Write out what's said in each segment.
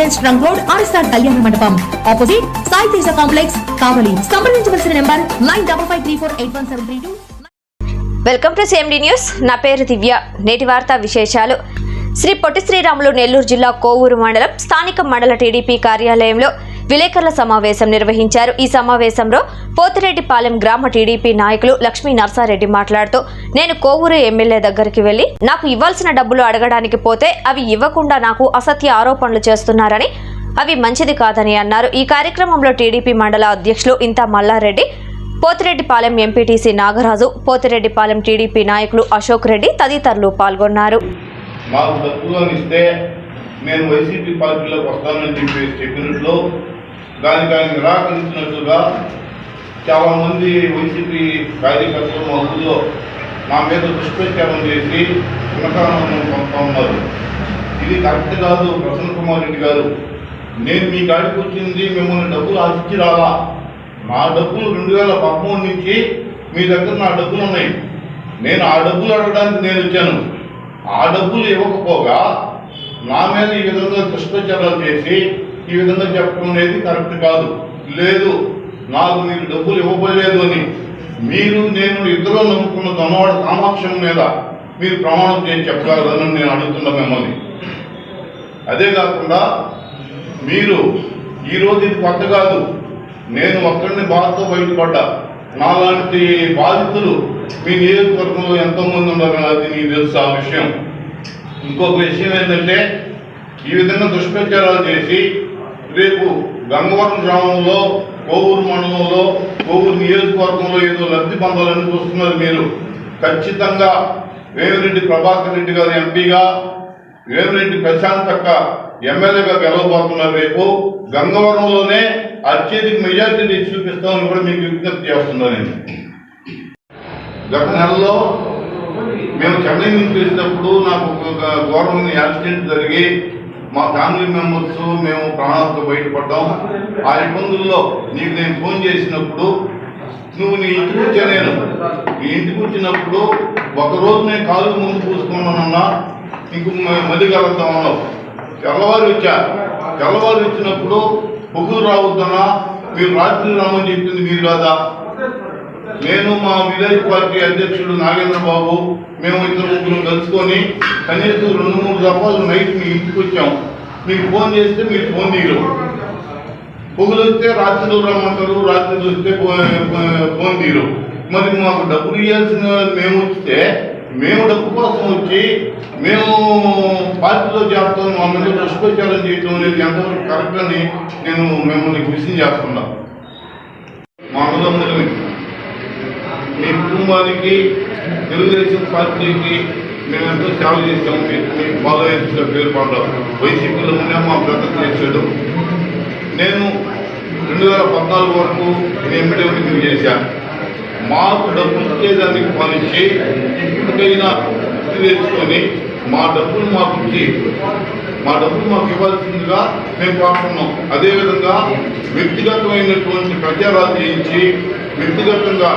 residence designs trunk road RSR Kalyana Mandapam opposite Sai Teja complex Kavali సంప్రదించవలసిన number nine double five three four eight one seven three two welcome to CMD news నా పేరు దివ్య. నేటి వార్తా విశేషాలు. శ్రీ పొట్టి శ్రీరాములు నెల్లూరు జిల్లా కోవూరు మండలం స్థానిక మండల టీడీపీ కార్యాలయంలో విలేకరుల సమావేశం నిర్వహించారు. ఈ సమావేశంలో పోతిరెడ్డిపాలెం గ్రామ టీడీపీ నాయకులు లక్ష్మీ నర్సారెడ్డి మాట్లాడుతూ నేను కోవూరు ఎమ్మెల్యే దగ్గరికి వెళ్ళి నాకు ఇవ్వాల్సిన డబ్బులు అడగడానికి పోతే అవి ఇవ్వకుండా నాకు అసత్య ఆరోపణలు చేస్తున్నారని అవి మంచిది కాదని అన్నారు. ఈ కార్యక్రమంలో టీడీపీ మండల అధ్యక్షులు ఇంతా మల్లారెడ్డి పోతిరెడ్డిపాలెం ఎంపీటీసీ నాగరాజు పోతిరెడ్డిపాలెం టీడీపీ నాయకులు అశోక్ రెడ్డి తదితరులు పాల్గొన్నారు. మాకు తక్కువ ఇస్తే మేము వైసీపీ పార్టీలోకి వస్తామని చెప్పేసి చెప్పినట్లు దానికి ఆయన నిరాకరించినట్లుగా చాలామంది వైసీపీ కార్యకర్తలు మా ఊళ్ళో నా మీద దుష్ప్రచారం చేసి సునకానం పంపుతా ఉన్నారు. ఇది కరెక్ట్ కాదు ప్రసన్న కుమార్ రెడ్డి గారు. నేను మీ కాడికి వచ్చింది మిమ్మల్ని డబ్బులు ఆశించి రాలా నా డబ్బులు రెండు వేల పదమూడు నుంచి మీ దగ్గర నా డబ్బులు ఉన్నాయి. నేను ఆ డబ్బులు అడగడానికి నేను వచ్చాను. ఆ డబ్బులు ఇవ్వకపోగా నా మీద ఈ విధంగా దుష్ప్రచారాలు చేసి ఈ విధంగా చెప్పడం అనేది కరెక్ట్ కాదు. లేదు నాకు మీరు డబ్బులు ఇవ్వబడలేదు అని మీరు నేను ఇద్దరు నమ్ముకున్న దొన్నవాడ కామాక్షం మీద మీరు ప్రమాణం చేసి చెప్పగలరని నేను అడుగుతున్నా మిమ్మల్ని. అదే కాకుండా మీరు ఈరోజు ఇది కొత్త కాదు. నేను ఒక్కడిని బాధతో బయటపడ్డా. నాలాంటి బాధితులు మీ నియోజకవర్గంలో ఎంతోమంది ఉన్నారు అది మీకు తెలుసు ఆ విషయం. ఇంకొక విషయం ఏంటంటే ఈ విధంగా దుష్ప్రచారాలు చేసి రేపు గంగవరం గ్రామంలో కోవూరు మండలంలో కోవూరు నియోజకవర్గంలో ఏదో లబ్ధి పొందాలని చూస్తున్నారు మీరు. ఖచ్చితంగా వేమిరెడ్డి ప్రభాకర్ రెడ్డి గారు ఎంపీగా వేమిరెడ్డి ప్రశాంత్ అక్క ఎమ్మెల్యేగా గెలవబోతున్నారు రేపు. గంగవరంలోనే అత్యధిక మెజార్టీ తెచ్చి చూపిస్తామని కూడా మీకు విజ్ఞప్తి చేస్తున్నాను నేను. గత నెలలో మేము చెన్నై నుంచి వచ్చినప్పుడు నాకు ఒక గవర్నమెంట్ యాక్సిడెంట్ జరిగి మా ఫ్యామిలీ మెంబర్స్ మేము ప్రాణాలతో బయటపడ్డాం. ఆ ఇబ్బందుల్లో నీకు నేను ఫోన్ చేసినప్పుడు నువ్వు నీ ఇంటికి వచ్చా నేను నీ ఇంటికి వచ్చినప్పుడు ఒక రోజు నేను కాలు ముందు పూసుకున్నానన్నా నీకు మది కలుద్దాం అన్నావు తెల్లవారు వచ్చా. తెల్లవారు వచ్చినప్పుడు పొగులు రావద్దన్నా మీరు రాత్రి రామని చెప్పింది మీరు కాదా? నేను మా విలేజ్ పార్టీ అధ్యక్షుడు నాగేంద్ర బాబు మేము ఇద్దరు ముగ్గురు కలుసుకొని కనీసం రెండు మూడు దఫాలు నైట్ మీ ఇంటికి వచ్చాం మీకు ఫోన్ చేస్తే మీరు ఫోన్ తీయరు. పొగులు వస్తే రాత్రి రమ్మంటారు రాత్రి వస్తే ఫోన్ తీరు మరి మాకు డబ్బులు ఇవ్వాల్సిన మేము వస్తే మేము డబ్బు కోసం వచ్చి మేము పార్టీలో చేస్తాం మా మీద దుష్ప్రచారం చేయటం అనేది ఎంతవరకు కరెక్ట్ అని నేను మిమ్మల్ని క్వశ్చన్ చేస్తున్నాను మా అన్నదమ్ములని మీ కుటుంబానికి తెలుగుదేశం పార్టీకి మేమంతా సేవ చేసాము మీకు మీకు పేరు పాడడం వైసీపీలో ఉండే మా బ్రదర్ చేశాడు నేను రెండు వేల పద్నాలుగు వరకు నేను ఎంపీ ఉద్యోగం చేశాను మాకు డబ్బులు ఇచ్చేదానికి పనిచ్చి ఇప్పటికైనా గుర్తు తెచ్చుకొని మా డబ్బులు మాకు ఇచ్చి మా డబ్బులు మాకు ఇవ్వాల్సిందిగా మేము కోరుతున్నాం. అదేవిధంగా వ్యక్తిగతమైనటువంటి ప్రచారాలు చేయించి వ్యక్తిగతంగా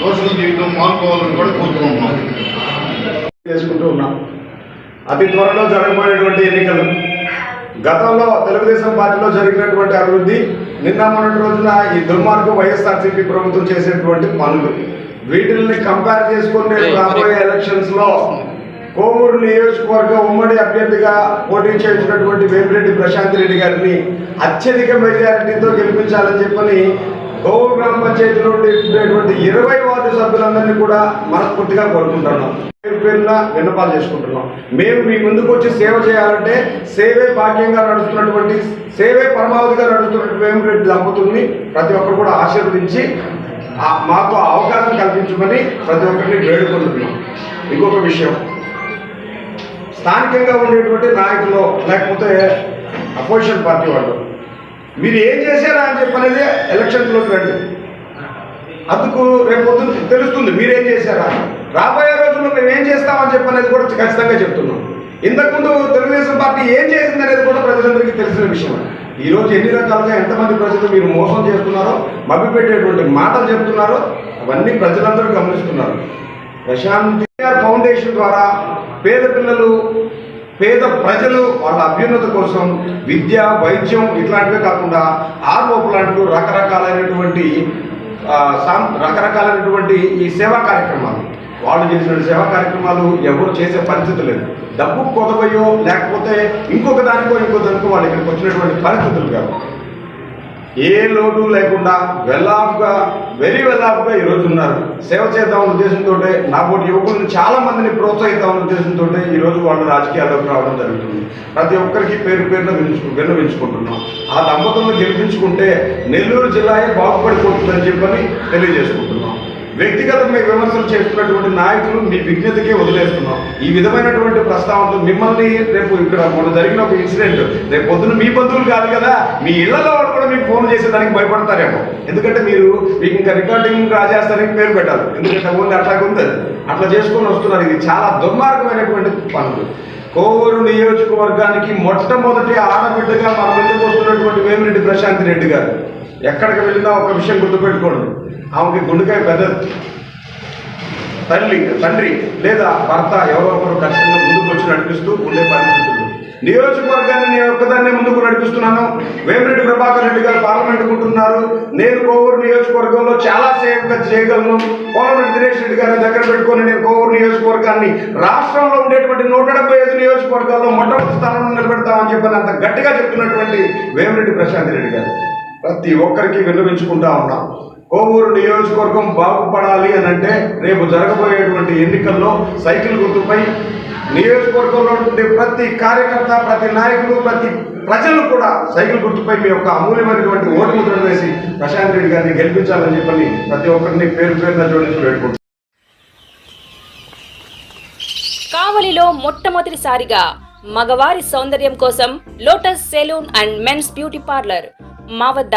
దోషణలు చేయడం మానుకోవాలని కూడా కోరుకుంటున్నాం చేసుకుంటూ ఉన్నాం. అతి త్వరలో జరగబోయేటువంటి ఎన్నికలు. గతంలో తెలుగుదేశం పార్టీలో జరిగినటువంటి అభివృద్ధి నిన్న మొన్నటి రోజున ఈ దుర్మార్గం వైఎస్ఆర్సీపీ ప్రభుత్వం చేసేటువంటి పనులు. వీటిని కంపేర్ చేసుకుని రాబోయే ఎలక్షన్స్లో కోమూరు నియోజకవర్గ ఉమ్మడి అభ్యర్థిగా పోటీ చేసినటువంటి వేమిరెడ్డి ప్రశాంత్ రెడ్డి గారిని అత్యధిక మెజారిటీతో గెలిపించాలని చెప్పని కోవూరు గ్రామ పంచాయతీలో ఉండేటువంటి ఇరవై వార్డు సభ్యులందరినీ కూడా మనస్ఫూర్తిగా కోరుకుంటున్నాం. పేరు పేరున విన్నపాలు చేసుకుంటున్నాం. మేము మీ ముందుకు వచ్చి సేవ చేయాలంటే సేవే భాగ్యంగా నడుస్తున్నటువంటి సేవే పరమావధిగా నడుస్తున్నటువంటి వేమిరెడ్డి దంపతుల్ని ప్రతి ఒక్కరు కూడా ఆశీర్వదించి మాకు అవకాశం కల్పించమని ప్రతి ఒక్కరిని వేడుకుంటున్నాం. ఇంకొక విషయం. స్థానికంగా ఉండేటువంటి నాయకులు లేకపోతే అపోజిషన్ పార్టీ వాళ్ళు మీరు ఏం చేశారా అని చెప్పనేది ఎలక్షన్లోకి రండి. అందుకు రేపు తెలుస్తుంది మీరేం చేశారా. రాబోయే రోజుల్లో మేము ఏం చేస్తామని చెప్పనేది కూడా ఖచ్చితంగా చెప్తున్నాం. ఇంతకుముందు తెలుగుదేశం పార్టీ ఏం చేసింది అనేది కూడా ప్రజలందరికీ తెలిసిన విషయం. ఈరోజు రోజు ఎన్ని రకాలుగా ఎంతమంది ప్రజలు మీరు మోసం చేస్తున్నారో మభ్యపెట్టేటువంటి మాటలు చెప్తున్నారో అవన్నీ ప్రజలందరూ గమనిస్తున్నారు. ప్రశాంత్ ఫౌండేషన్ ద్వారా పేద పిల్లలు పేద ప్రజలు వాళ్ళ అభ్యున్నత కోసం విద్య వైద్యం ఇట్లాంటివే కాకుండా ఆర్ఓపు లాంటి రకరకాలైనటువంటి సాం- రకరకాలైనటువంటి ఈ సేవా కార్యక్రమాలు. వాళ్ళు చేసిన సేవా కార్యక్రమాలు ఎవరు చేసే పరిస్థితి లేదు. డబ్బు కొదవయో లేకపోతే ఇంకొక దానికో ఇంకో దానికో వాళ్ళు ఇక్కడికి వచ్చినటువంటి పరిస్థితులు కాదు ఏ లోటు లేకుండా వెల్ ఆఫ్గా వెరీ వెల్ ఆఫ్గా ఈరోజు ఉన్నారు. సేవ చేద్దాం ఉద్దేశంతో నా యువకులను చాలా మందిని ప్రోత్సహిద్దాం ఉద్దేశంతో ఈరోజు వాళ్ళు రాజకీయాల్లోకి రావడం జరుగుతుంది. ప్రతి ఒక్కరికి పేరు పేరున వినించుకు విన్నవించుకుంటున్నాం. ఆ దంపతులను గెలిపించుకుంటే నెల్లూరు జిల్లాయే బాగుపడిపోతుందని చెప్పని తెలియజేసుకుంటున్నాం. వ్యక్తిగతంగా విమర్శలు చేస్తున్నటువంటి నాయకులు మీ విజ్ఞతకే వదిలేస్తున్నాం. ఈ విధమైనటువంటి ప్రస్తావనలు మిమ్మల్ని రేపు ఇక్కడ మొన్న జరిగిన ఒక ఇన్సిడెంట్ రేపు పొద్దున మీ బంధువులు కాదు కదా మీ ఇళ్ళలో వాళ్ళు కూడా మీకు ఫోన్ చేసేదానికి భయపడతారేమో. ఎందుకంటే మీరు మీకు ఇంకా రికార్డింగ్ రాజేస్తారని పేరు పెట్టాలి. ఎందుకంటే ఓన్లీ అట్లాగే ఉంది అట్లా చేసుకొని వస్తున్నారు. ఇది చాలా దుర్మార్గమైనటువంటి పనులు. కోవూరు నియోజకవర్గానికి మొట్టమొదటి ఆడబిడ్డగా మన ముందుకు వస్తున్నటువంటి వేమిరెడ్డి ప్రశాంత్ రెడ్డి గారు? ఎక్కడికి వెళ్ళినా ఒక విషయం గుర్తుపెట్టుకోండి. ఆమెకి గుండెకాయ పెద్దది. తల్లి తండ్రి లేదా భర్త ఎవరో ఒకరు ఖచ్చితంగా ముందుకు వచ్చి నడిపిస్తూ ఉండే పరిస్థితులు. నియోజకవర్గాన్ని నేను ఒక్కదాన్నే ముందుకు నడిపిస్తున్నాను. వేమిరెడ్డి ప్రభాకర్ రెడ్డి గారు పార్లమెంట్ ఉంటున్నారు నేను కోవూరు నియోజకవర్గంలో చాలా సేవగా చేయగలను. కోమరెడ్డి దినేష్ రెడ్డి గారిని దగ్గర పెట్టుకొని నేను కోవూరు నియోజకవర్గాన్ని రాష్ట్రంలో ఉండేటువంటి నూట డెబ్బై ఐదు నియోజకవర్గాల్లో మొట్టమొదటి స్థానంలో నిలబెడతామని చెప్పని అంత గట్టిగా చెప్తున్నటువంటి వేమిరెడ్డి ప్రశాంత్ రెడ్డి గారు. ప్రతి ఒక్కరికి విన్నవించుకుంటా ఉన్నాం. కోవూరు నియోజకవర్గం బాగుపడాలి అని అంటే రేపు జరగబోయేటువంటి ఎన్నికల్లో సైకిల్ గుర్తుపై నియోజకవర్గంలో ఉండే ప్రతి కార్యకర్త ప్రతి నాయకుడు ప్రతి ప్రజలు కూడా సైకిల్ గుర్తుపై మీ యొక్క అమూల్యమైనటువంటి ఓటు ముద్రను వేసి ప్రశాంత్ రెడ్డి గారిని గెలిపించాలని చెప్పని ప్రతి ఒక్కరిని పేరు పేరున జోడించి కావలిలో మొట్టమొదటిసారిగా మగవారి సౌందర్యం కోసం lotus salon and men's beauty parlour మా వద్ద